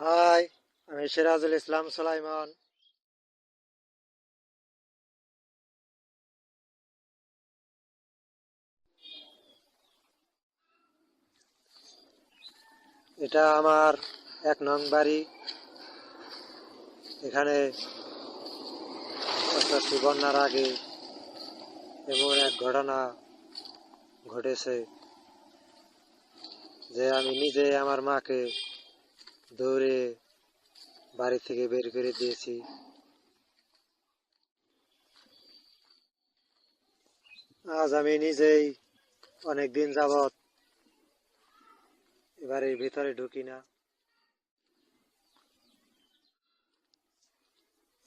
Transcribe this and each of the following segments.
High, আমি সিরাজুল ইসলাম সুলাইমান। এটা আমার এক নং বাড়ি। এখানে বন্যার আগে এমন এক ঘটনা ঘটেছে যে আমি নিজে আমার মাকে দৌড়ে বাড়ি থেকে বের করে দিয়েছি। আজ আমি নিজেই অনেক দিন যাবৎ এবারে ভিতরে ঢুকি না।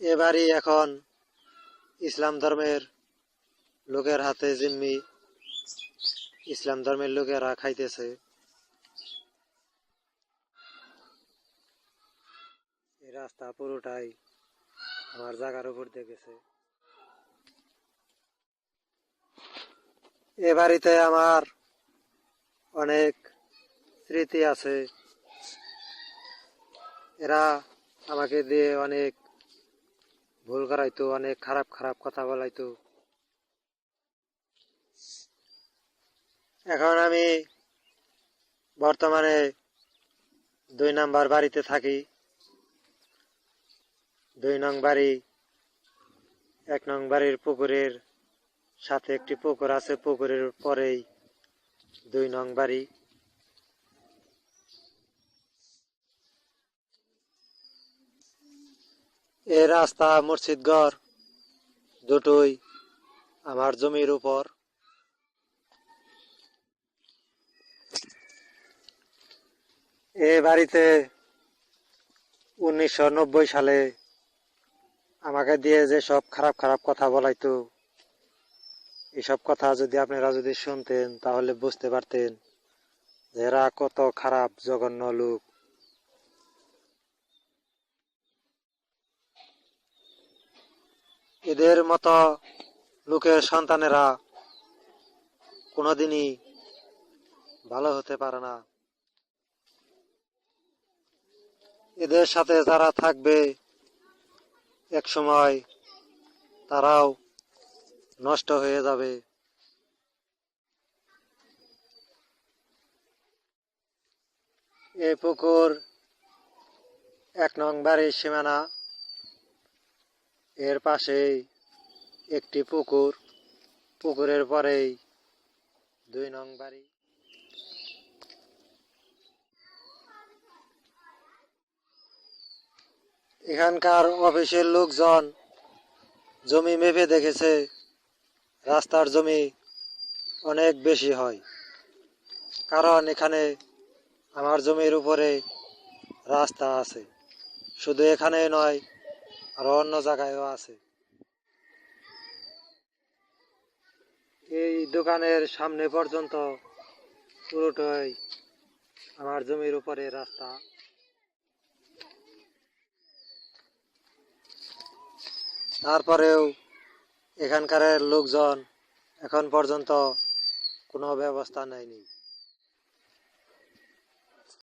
এবারই এখন ইসলাম ধর্মের লোকের হাতে জিম্মি ইসলাম ধর্মের লোকেরা খাইতেছে। এই রাস্তা পুরোটাই আমার জায়গার উপর দিয়ে গেছে। এ বাড়িতে আমার অনেক স্মৃতি আছে। এরা আমাকে দিয়ে অনেক ভুল করাইতো, অনেক খারাপ খারাপ কথা বলাইতো। এখন আমি বর্তমানে দুই নাম্বার বাড়িতে থাকি। দুই নং বাড়ি, এক নং বাড়ির পুকুরের সাথে একটি পুকুর আছে, পুকুরের পরেই দুই নং বাড়ি। এই রাস্তা মসজিদঘর দুটোই আমার জমির উপর। এ বাড়িতে উনিশশো নব্বই সালে আমাকে দিয়ে যে সব খারাপ খারাপ কথা বলাইতো, এসব কথা যদি আপনারা যদি শুনতেন, তাহলে বুঝতে পারতেন যে এরা কত খারাপ, জঘন্য লোক। এদের মতো লোকের সন্তানেরা কোনোদিনই ভালো হতে পারে না। এদের সাথে যারা থাকবে এক সময় তারাও নষ্ট হয়ে যাবে। এই পুকুর এক নং বাড়ির সীমানা। এর পাশেই একটি পুকুর। পুকুরের পরেই দুই নং বাড়ি। এখানকার অফিসের লোকজন জমি মেপে দেখেছে, রাস্তার জমি অনেক বেশি হয়। কারণ এখানে আমার জমির উপরে রাস্তা আছে। শুধু এখানে নয়, আরও অন্য জায়গায়ও আছে। এই দোকানের সামনে পর্যন্ত পুরোটাই আমার জমির উপরে রাস্তা। তারপরেও এখানকার লোকজন এখন পর্যন্ত কোনো ব্যবস্থা নেয়নি।